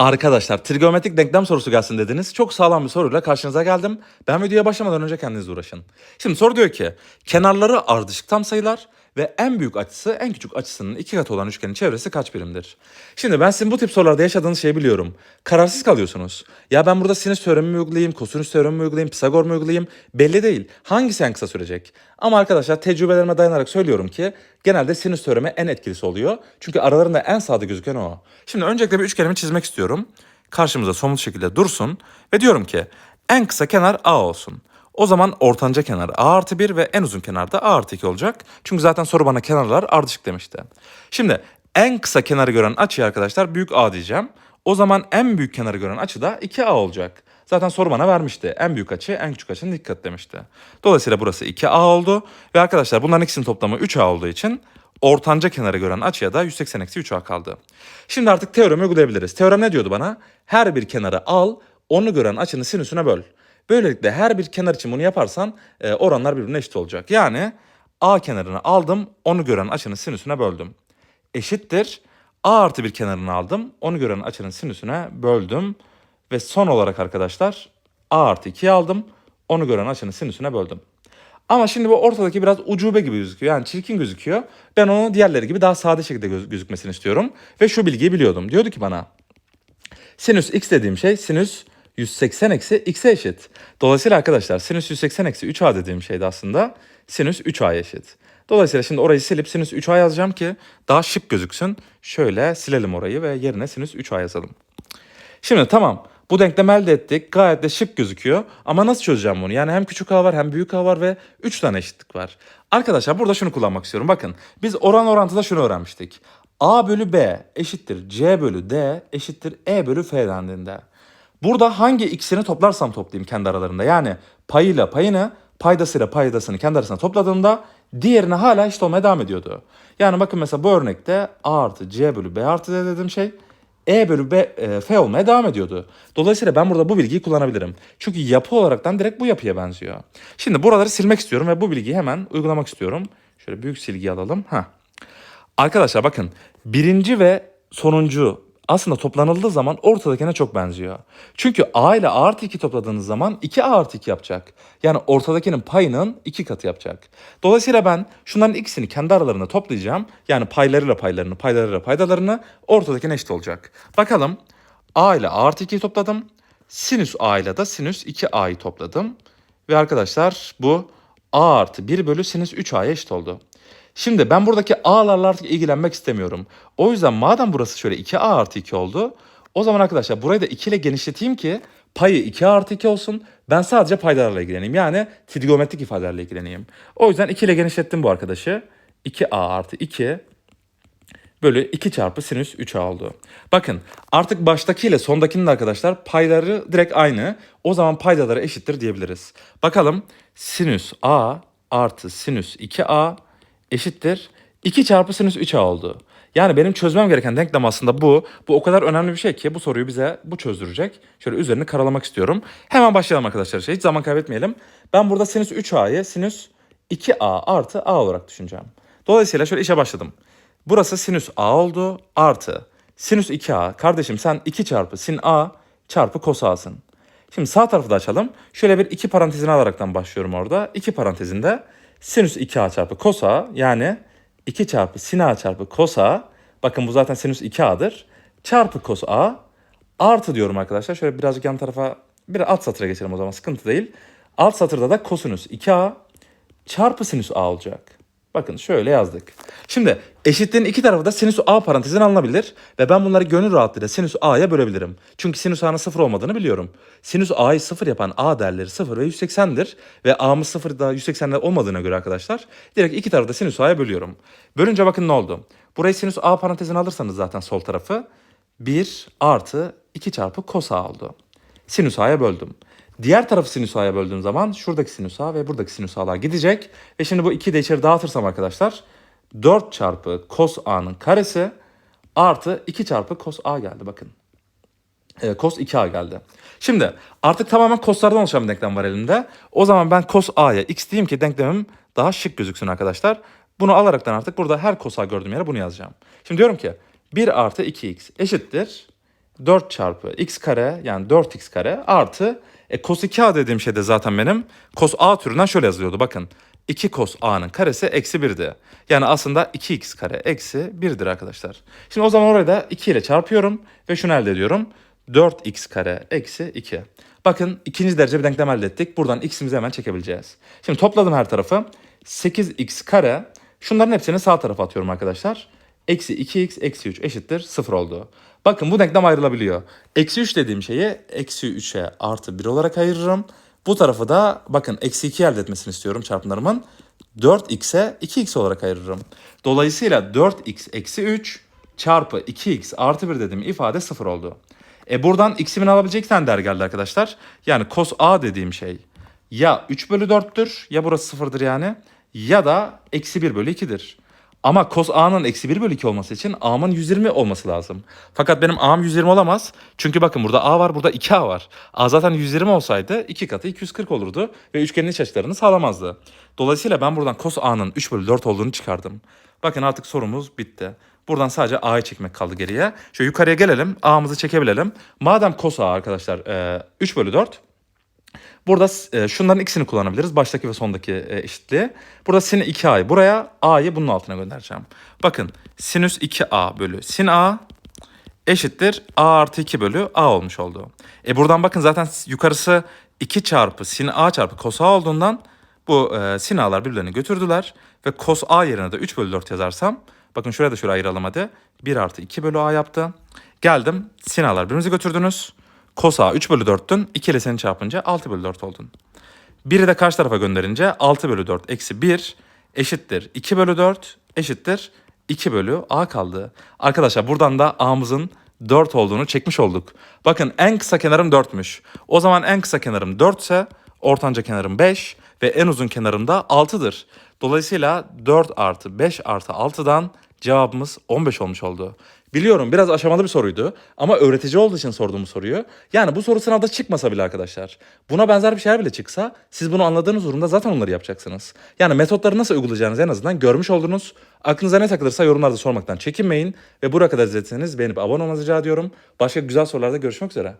Arkadaşlar trigonometrik denklem sorusu gelsin dediniz. Çok sağlam bir soruyla karşınıza geldim. Ben videoya başlamadan önce kendiniz uğraşın. Şimdi soru diyor ki kenarları ardışık tam sayılar ve en büyük açısı en küçük açısının iki katı olan üçgenin çevresi kaç birimdir? Şimdi ben sizin bu tip sorularda yaşadığınız şeyi biliyorum. Kararsız kalıyorsunuz. Ya ben burada sinüs teoremi mi uygulayayım, kosinüs teoremi mi uygulayayım, Pisagor mu uygulayayım? Belli değil. Hangisi en kısa sürecek? Ama arkadaşlar tecrübelerime dayanarak söylüyorum ki genelde sinüs teoremi en etkilisi oluyor. Çünkü aralarında en sade gözüken o. Şimdi öncelikle bir üçgenimi çizmek istiyorum. Karşımıza somut şekilde dursun ve diyorum ki en kısa kenar A olsun. O zaman ortanca kenar A artı 1 ve en uzun kenar da A artı 2 olacak. Çünkü zaten soru bana kenarlar ardışık demişti. Şimdi en kısa kenarı gören açıyı arkadaşlar büyük A diyeceğim. O zaman en büyük kenarı gören açı da 2A olacak. Zaten soru bana vermişti. En büyük açı en küçük açının dikkat demişti. Dolayısıyla burası 2A oldu. Ve arkadaşlar bunların ikisinin toplamı 3A olduğu için ortanca kenarı gören açıya da 180 eksi 3A kaldı. Şimdi artık teoremi uygulayabiliriz. Teorem ne diyordu bana? Her bir kenarı al, onu gören açının sinüsüne böl. Böylelikle her bir kenar için bunu yaparsan e, oranlar birbirine eşit olacak. Yani A kenarını aldım, onu gören açının sinüsüne böldüm. Eşittir. A artı bir kenarını aldım, onu gören açının sinüsüne böldüm. Ve son olarak arkadaşlar A artı 2'yi aldım, onu gören açının sinüsüne böldüm. Ama şimdi bu ortadaki biraz ucube gibi gözüküyor. Yani çirkin gözüküyor. Ben onu diğerleri gibi daha sade şekilde göz- gözükmesini istiyorum. Ve şu bilgiyi biliyordum. Diyordu ki bana sinüs x dediğim şey sinüs 180 eksi x'e eşit. Dolayısıyla arkadaşlar sinüs 180 eksi 3a dediğim şey de aslında sinüs 3a'ya eşit. Dolayısıyla şimdi orayı silip sinüs 3a yazacağım ki daha şık gözüksün. Şöyle silelim orayı ve yerine sinüs 3a yazalım. Şimdi tamam bu denklemi elde ettik. Gayet de şık gözüküyor. Ama nasıl çözeceğim bunu? Yani hem küçük a var hem büyük a var ve 3 tane eşitlik var. Arkadaşlar burada şunu kullanmak istiyorum. Bakın biz oran orantıda şunu öğrenmiştik. a bölü b eşittir c bölü d eşittir e bölü f dendiğinde. Burada hangi ikisini toplarsam toplayayım kendi aralarında. Yani payıyla payını, paydasıyla paydasını kendi arasında topladığımda diğerine hala eşit olmaya devam ediyordu. Yani bakın mesela bu örnekte a artı c bölü b artı d dediğim şey e bölü b, e, f olmaya devam ediyordu. Dolayısıyla ben burada bu bilgiyi kullanabilirim. Çünkü yapı olaraktan direkt bu yapıya benziyor. Şimdi buraları silmek istiyorum ve bu bilgiyi hemen uygulamak istiyorum. Şöyle büyük silgi alalım. Ha. Arkadaşlar bakın birinci ve sonuncu aslında toplanıldığı zaman ortadakine çok benziyor. Çünkü a ile a artı 2 topladığınız zaman 2a artı 2 yapacak. Yani ortadakinin payının 2 katı yapacak. Dolayısıyla ben şunların ikisini kendi aralarında toplayacağım. Yani paylarıyla paylarını, paylarıyla paydalarını ortadakine eşit olacak. Bakalım a ile a artı 2'yi topladım. Sinüs a ile de sinüs 2a'yı topladım. Ve arkadaşlar bu a artı 1 bölü sinüs 3a'ya eşit oldu. Şimdi ben buradaki a'larla artık ilgilenmek istemiyorum. O yüzden madem burası şöyle 2a artı 2 oldu. O zaman arkadaşlar burayı da 2 ile genişleteyim ki payı 2a artı 2 olsun. Ben sadece paydalarla ilgileneyim. Yani trigonometrik ifadelerle ilgileneyim. O yüzden 2 ile genişlettim bu arkadaşı. 2a artı 2 bölü 2 çarpı sinüs 3a oldu. Bakın artık baştakiyle sondakinin arkadaşlar payları direkt aynı. O zaman paydaları eşittir diyebiliriz. Bakalım sinüs a artı sinüs 2a eşittir 2 çarpı sinüs 3a oldu. Yani benim çözmem gereken denklem aslında bu. Bu o kadar önemli bir şey ki bu soruyu bize bu çözdürecek. Şöyle üzerini karalamak istiyorum. Hemen başlayalım arkadaşlar. Hiç zaman kaybetmeyelim. Ben burada sinüs 3a'yı sinüs 2a artı a olarak düşüneceğim. Dolayısıyla şöyle işe başladım. Burası sinüs a oldu artı sinüs 2a. Kardeşim sen 2 çarpı sin a çarpı kos a'sın. Şimdi sağ tarafı da açalım. Şöyle bir iki parantezini alaraktan başlıyorum orada. İki parantezinde sinüs 2a çarpı kos a yani 2 çarpı sin a çarpı kos a. Bakın bu zaten sinüs 2a'dır. Çarpı kos a artı diyorum arkadaşlar. Şöyle birazcık yan tarafa bir alt satıra geçelim o zaman sıkıntı değil. Alt satırda da kosinüs 2a çarpı sinüs a olacak. Bakın şöyle yazdık. Şimdi eşitliğin iki tarafı da sinüs a parantezine alınabilir ve ben bunları gönül rahatlığıyla sinüs a'ya bölebilirim. Çünkü sinüs a'nın sıfır olmadığını biliyorum. Sinüs a'yı sıfır yapan a değerleri sıfır ve 180'dir ve a'mız sıfır da 180'de olmadığına göre arkadaşlar direkt iki tarafı da sinüs a'ya bölüyorum. Bölünce bakın ne oldu? Burayı sinüs a parantezine alırsanız zaten sol tarafı 1 artı 2 çarpı kos a oldu. Sinüs a'ya böldüm. Diğer tarafı sinüs a'ya böldüğüm zaman şuradaki sinüs a ve buradaki sinüs a'lar gidecek. Ve şimdi bu 2'yi de içeri dağıtırsam arkadaşlar 4 çarpı kos a'nın karesi artı 2 çarpı kos a geldi bakın. E, cos 2a geldi. Şimdi artık tamamen coslardan oluşan bir denklem var elimde. O zaman ben cos a'ya x diyeyim ki denklemim daha şık gözüksün arkadaşlar. Bunu alaraktan artık burada her cos a gördüğüm yere bunu yazacağım. Şimdi diyorum ki 1 artı 2x eşittir 4 çarpı x kare yani 4x kare artı e, cos 2a dediğim şey de zaten benim cos a türünden şöyle yazılıyordu bakın. 2 cos a'nın karesi eksi 1'di. Yani aslında 2x kare eksi 1'dir arkadaşlar. Şimdi o zaman oraya da 2 ile çarpıyorum ve şunu elde ediyorum. 4x kare eksi 2. Bakın ikinci derece bir denklem elde ettik. Buradan x'imizi hemen çekebileceğiz. Şimdi topladım her tarafı. 8x kare. Şunların hepsini sağ tarafa atıyorum arkadaşlar. Eksi 2x eksi 3 eşittir 0 oldu. Bakın bu denklem ayrılabiliyor. Eksi 3 dediğim şeyi eksi 3'e artı 1 olarak ayırırım. Bu tarafı da bakın eksi 2 elde etmesini istiyorum çarpımlarımın. 4x'e 2x olarak ayırırım. Dolayısıyla 4x eksi 3 çarpı 2x artı 1 dediğim ifade 0 oldu. E buradan x'imin alabilecek tane değer geldi arkadaşlar. Yani cos a dediğim şey ya 3 bölü 4'tür ya burası 0'dır yani ya da eksi 1 bölü 2'dir. Ama cos a'nın eksi 1 bölü 2 olması için a'mın 120 olması lazım. Fakat benim a'm 120 olamaz. Çünkü bakın burada a var burada 2a var. a zaten 120 olsaydı 2 katı 240 olurdu ve üçgenin iç açılarını sağlamazdı. Dolayısıyla ben buradan cos a'nın 3 bölü 4 olduğunu çıkardım. Bakın artık sorumuz bitti. Buradan sadece a'yı çekmek kaldı geriye. Şöyle yukarıya gelelim a'mızı çekebilelim. Madem cos a arkadaşlar e, 3 bölü 4 Burada e, şunların ikisini kullanabiliriz. Baştaki ve sondaki e, eşitliği. Burada sin 2a'yı buraya, a'yı bunun altına göndereceğim. Bakın sinüs 2a bölü sin a eşittir a artı 2 bölü a olmuş oldu. E buradan bakın zaten yukarısı 2 çarpı sin a çarpı cos a olduğundan bu e, sin a'lar birbirlerini götürdüler. Ve cos a yerine de 3 bölü 4 yazarsam bakın şuraya da şöyle ayıralım hadi. 1 artı 2 bölü a yaptı. Geldim sin a'lar birbirinizi götürdünüz. Cos A 3 bölü 4'tün. 2 ile seni çarpınca 6 bölü 4 oldun. 1'i de karşı tarafa gönderince 6 bölü 4 eksi 1 eşittir 2 bölü 4 eşittir 2 bölü A kaldı. Arkadaşlar buradan da A'mızın 4 olduğunu çekmiş olduk. Bakın en kısa kenarım 4'müş. O zaman en kısa kenarım 4 ise ortanca kenarım 5 ve en uzun kenarım da 6'dır. Dolayısıyla 4 artı 5 artı 6'dan cevabımız 15 olmuş oldu. Biliyorum biraz aşamalı bir soruydu ama öğretici olduğu için sorduğum soruyu. Yani bu soru sınavda çıkmasa bile arkadaşlar. Buna benzer bir şeyler bile çıksa siz bunu anladığınız durumda zaten onları yapacaksınız. Yani metotları nasıl uygulayacağınızı en azından görmüş oldunuz. Aklınıza ne takılırsa yorumlarda sormaktan çekinmeyin. Ve buraya kadar izlediyseniz beğenip abone olmanızı rica ediyorum. Başka güzel sorularda görüşmek üzere.